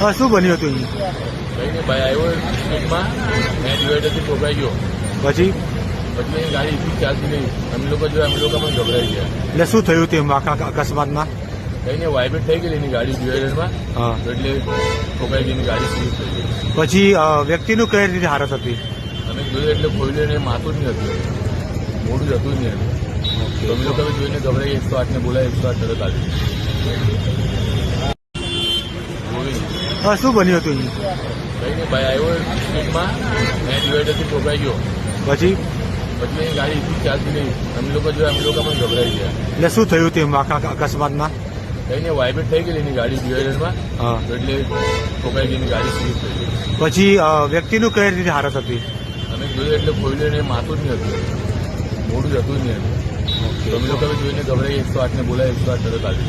હા શું બન્યું હતું અહીંયા ભાઈ આવ્યો સ્પીડમાં મેં ડિવાઈડરથી ઠોકાઈ ગયો. પછી? પછી ગાડી એટલી ચાલતી નહીં. અમે લોકો જો અમે લોકો પણ ગભરાઈ ગયા. એટલે શું થયું તેમ આખા અકસ્માતમાં? કઈને વાઇબ્રેટ થઈ ગયેલી એની ગાડી ડિવાઈડરમાં હા. એટલે ઠોકાઈ ગઈ ગાડી સ્લીપ થઈ ગઈ. પછી વ્યક્તિનું કઈ રીતે હારત હતી? અમે જોયું એટલે ખોલ્યું એને માથું જ નહીં હતું. મોડું જ હતું જ નહીં અમે લોકો જોઈને ગભરાઈ એકસો આઠને બોલાય એકસો આઠ તરત આવી હા શું બન્યું હતું અહીંયા ભાઈ આવ્યો સ્પીડમાં મેં ડિવાઈડરથી ઠોકાઈ ગયો. પછી? પછી એની ગાડી એટલી ચાલતી નહીં અમે લોકો જો અમે લોકો પણ ગભરાઈ ગયા. એટલે શું થયું તેમ આખા અકસ્માતમાં? કઈને વાઇબ્રેટ થઈ ગયેલી એની ગાડી ડિવાઈડરમાં એટલે ઠોકાઈ ગઈ ગાડી થઈ ગઈ. પછી વ્યક્તિનું કઈ રીતે હાલત હતી? અમે જોયું એટલે ખોલ્યું માથું જ નહીં હતું. મોઢું જ હતું જ નહીં હતું. અમે લોકો જોઈને ગભરાઈ એકસો આઠને બોલાય એકસો આઠ તરત આવી